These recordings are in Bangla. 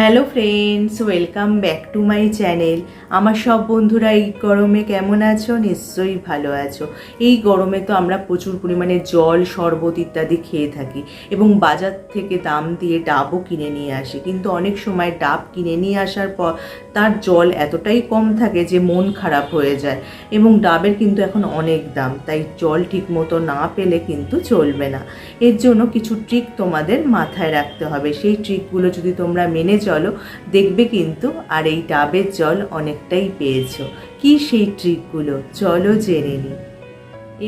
Hello friends welcome back to my channel আমার সব বন্ধুরা এই গরমে কেমন আছো? নিশ্চয়ই ভালো আছো। এই গরমে তো আমরা প্রচুর পরিমাণে জল, শরবত ইত্যাদি খেয়ে থাকি এবং বাজার থেকে দাম দিয়ে ডাবও কিনে নিয়ে আসি। কিন্তু অনেক সময় ডাব কিনে নিয়ে আসার পর তার জল এতটাই কম থাকে যে মন খারাপ হয়ে যায় এবং ডাবের কিন্তু এখন অনেক দাম, তাই জল ঠিক মতো না পেলে কিন্তু চলবে না। এর জন্য কিছু ট্রিক তোমাদের মাথায় রাখতে হবে। সেই ট্রিকগুলো যদি তোমরা মেনে চলো দেখবে কিন্তু, আর এই ডাবের জল অনেকটাই পেয়েছ। কি সেই ট্রিকগুলো? চলো জেনে নিই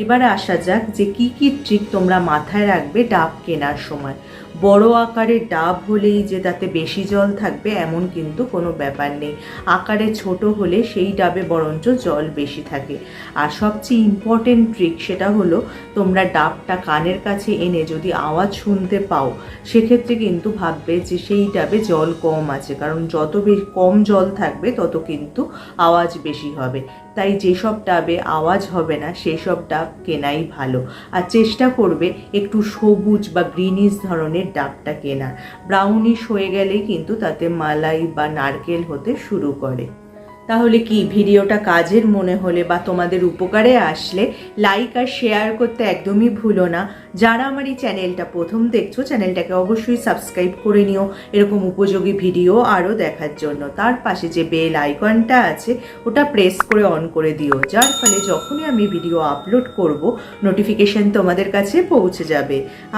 এবার আসা যাক যে কি কি ট্রিক তোমরা মাথায় রাখবে ডাব কেনার সময়। বড় আকারের ডাব হলেই যে তাতে বেশি জল থাকবে এমন কিন্তু কোনো ব্যাপার নেই। আকারে ছোট হলে সেই ডাবে বরঞ্চ জল বেশি থাকে। আর সবচেয়ে ইম্পর্টেন্ট ট্রিক সেটা হলো, তোমরা ডাবটা কানের কাছে এনে যদি আওয়াজ শুনতে পাও, সেক্ষেত্রে কিন্তু ভাববে যে সেই ডাবে জল কম আছে। কারণ যত বেশি কম জল থাকবে, তত কিন্তু আওয়াজ বেশি হবে। তাই যেসব ডাবে আওয়াজ হবে না সেই সব ডাব কেনাই ভালো। আর চেষ্টা করবে একটু সবুজ বা গ্রিনিশ ধরনের ডাবটা কেনা। ব্রাউনিশ হয়ে গেলেই কিন্তু তাতে মালাই বা নারকেল হতে শুরু করে। তাহলে কি ভিডিওটা কাজের মনে হলে বা তোমাদের উপকারে আসলে লাইক আর শেয়ার করতে একদমই ভুলো না। যারা আমার এই চ্যানেলটা প্রথম দেখছ চ্যানেলটাকে অবশ্যই সাবস্ক্রাইব করে নিও। এরকম উপযোগী ভিডিও আরও দেখার জন্য। তার পাশে যে বেল আইকনটা আছে, ওটা প্রেস করে অন করে দিও। যার ফলে যখনই আমি ভিডিও আপলোড করব নোটিফিকেশন তোমাদের কাছে পৌঁছে যাবে।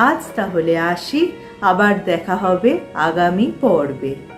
আজ তাহলে আসি। আবার দেখা হবে আগামী পর্বে।